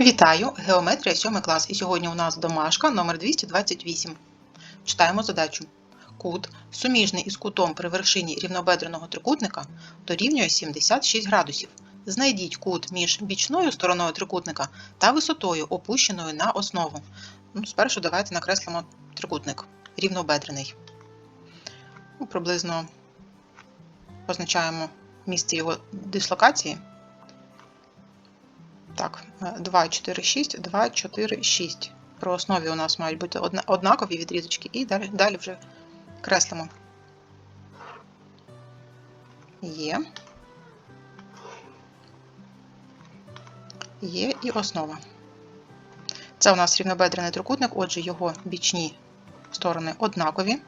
Вітаю! Геометрія 7 клас. І сьогодні у нас домашка номер 228. Читаємо задачу. Кут, суміжний із кутом при вершині рівнобедреного трикутника, дорівнює 76 градусів. Знайдіть кут між бічною стороною трикутника та висотою, опущеною на основу. Ну, спершу давайте накреслимо трикутник рівнобедрений. Ну, приблизно позначаємо місце його дислокації. Так, 2, 4, 6, 2, 4, 6. Про основі у нас мають бути однакові відрізочки, і далі, далі вже креслимо. Є. Є і основа. Це у нас рівнобедрений трикутник, отже, його бічні сторони однакові.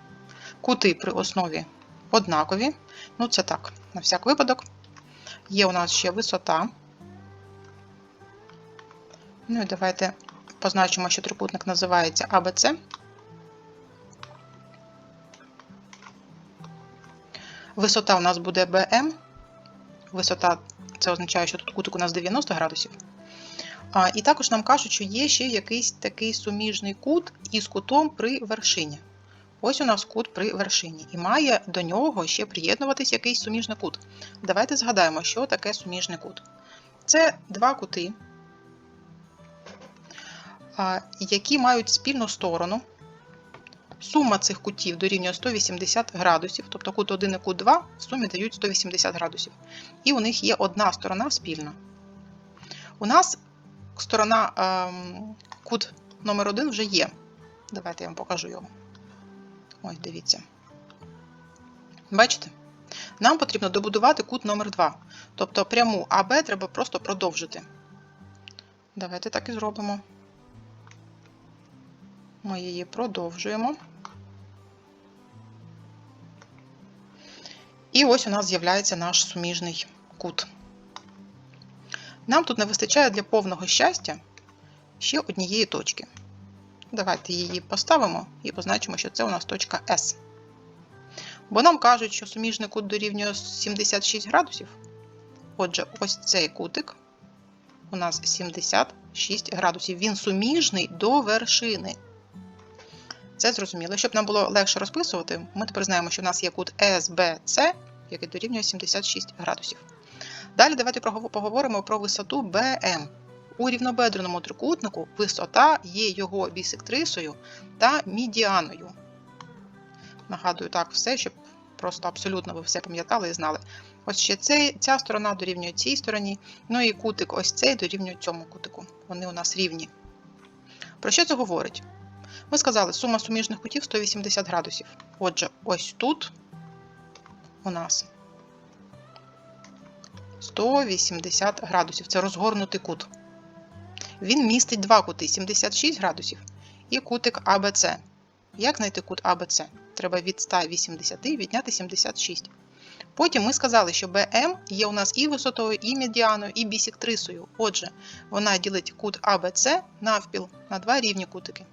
Кути при основі однакові. Ну, це так, на всяк випадок. Є у нас ще висота. Ну і давайте позначимо, що трикутник називається АБЦ. Висота у нас буде БМ. Висота це означає, що тут кутик у нас 90 градусів. А, І також нам кажуть, що є ще якийсь такий суміжний кут із кутом при вершині. Ось у нас кут при вершині. І має до нього ще приєднуватись якийсь суміжний кут. Давайте згадаємо, що таке суміжний кут. Це два кути, які мають спільну сторону. Сума цих кутів дорівнює 180 градусів, тобто кут 1 і кут 2 в сумі дають 180 градусів. І у них є одна сторона спільна. У нас сторона ем, кут номер 1 вже є. Давайте я вам покажу його. Ось, дивіться. Бачите? Нам потрібно добудувати кут номер 2. Тобто пряму АБ треба просто продовжити. Давайте так і зробимо. Ми її продовжуємо. І ось у нас з'являється наш суміжний кут. Нам тут не вистачає для повного щастя ще однієї точки. Давайте її поставимо і позначимо, що це у нас точка S. Бо нам кажуть, що суміжний кут дорівнює 76 градусів. Отже, ось цей кутик у нас 76 градусів. Він суміжний до вершини. Це зрозуміло. Щоб нам було легше розписувати, ми тепер знаємо, що в нас є кут SBC, який дорівнює 76 градусів. Далі давайте поговоримо про висоту BM. У рівнобедреному трикутнику висота є його бісектрисою та мідіаною. Нагадую так все, щоб просто абсолютно ви все пам'ятали і знали. Ось ще цей, ця сторона дорівнює цій стороні, ну і кутик ось цей дорівнює цьому кутику. Вони у нас рівні. Про що це говорить? Ми сказали, сума суміжних кутів 180 градусів. Отже, ось тут у нас 180 градусів. Це розгорнутий кут. Він містить два кути 76 градусів і кутик АБЦ. Як знайти кут АБЦ? Треба від 180 відняти 76. Потім ми сказали, що БМ є у нас і висотою, і медіаною, і бісектрисою. Отже, вона ділить кут АБЦ навпіл на два рівні кутики.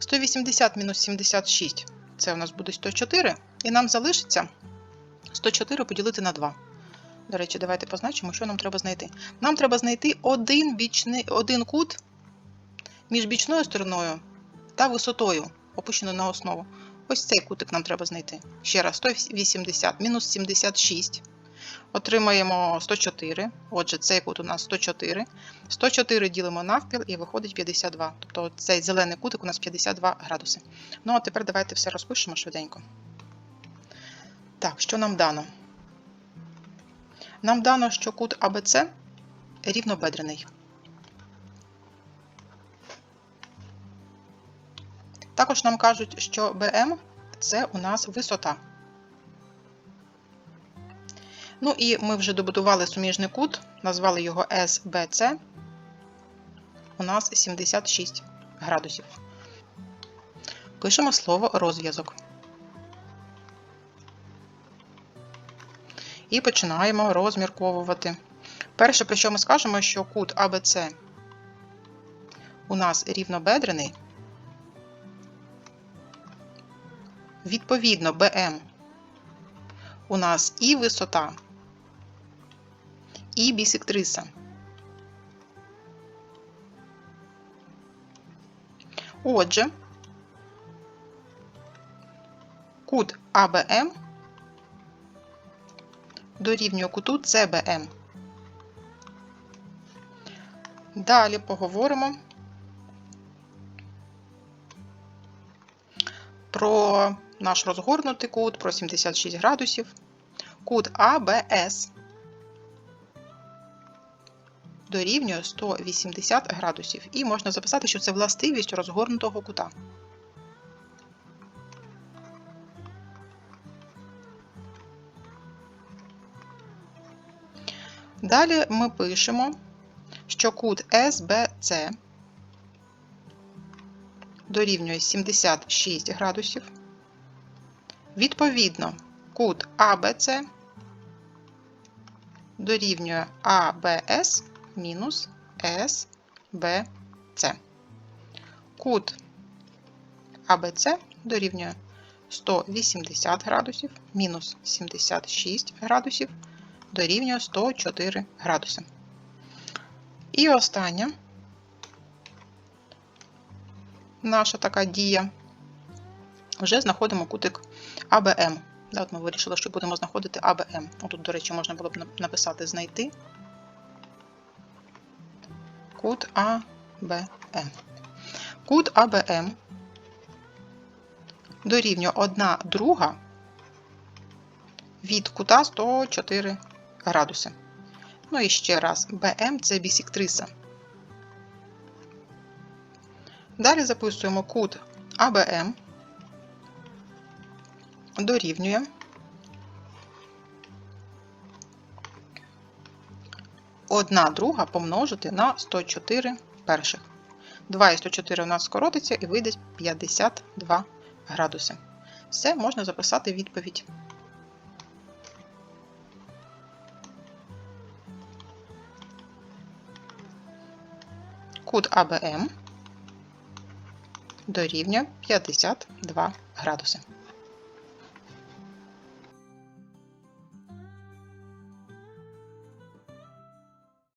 180 мінус 76 це у нас буде 104, і нам залишиться 104 поділити на 2. До речі, давайте позначимо, що нам треба знайти. Нам треба знайти один, бічний, один кут між бічною стороною та висотою, опущеною на основу. Ось цей кутик нам треба знайти. Ще раз, 180 мінус 76. Отримаємо 104. Отже, цей кут у нас 104. 104 ділимо навпіл і виходить 52. Тобто цей зелений кутик у нас 52 градуси. Ну, а тепер давайте все розпишемо швиденько. Так, що нам дано? Нам дано, що кут АБЦ рівнобедрений. Також нам кажуть, що БМ це у нас висота. Ну і ми вже добудували суміжний кут, назвали його SBC. У нас 76 градусів. Пишемо слово розв'язок. І починаємо розмірковувати. Перше, про що ми скажемо, що кут АБЦ у нас рівнобедрений. Відповідно, БМ у нас і висота, і бісектриса. Отже, кут АБМ дорівнює куту ЦБМ. Далі поговоримо про наш розгорнутий кут, про 76 градусів. Кут АБС дорівнює 180 градусів. І можна записати, що це властивість розгорнутого кута. Далі ми пишемо, що кут СБЦ дорівнює 76 градусів. Відповідно, кут АБЦ дорівнює АБС мінус СБЦ. Кут АБЦ дорівнює 180 градусів мінус 76 градусів дорівнює 104 градуси. І остання наша така дія. Вже знаходимо кутик АБМ. Ми вирішили, що будемо знаходити АБМ. Тут, до речі, можна було б написати знайти кут АБМ. Кут АБМ дорівнює 1 друга від кута 104 градуси. Ну і ще раз, БМ це бісіктриса. Далі записуємо кут АБМ дорівнює одна друга помножити на 104 перших. 2 і 104 у нас скоротиться і вийде 52 градуси. Все, можна записати відповідь. Кут АБМ дорівнює 52 градуси.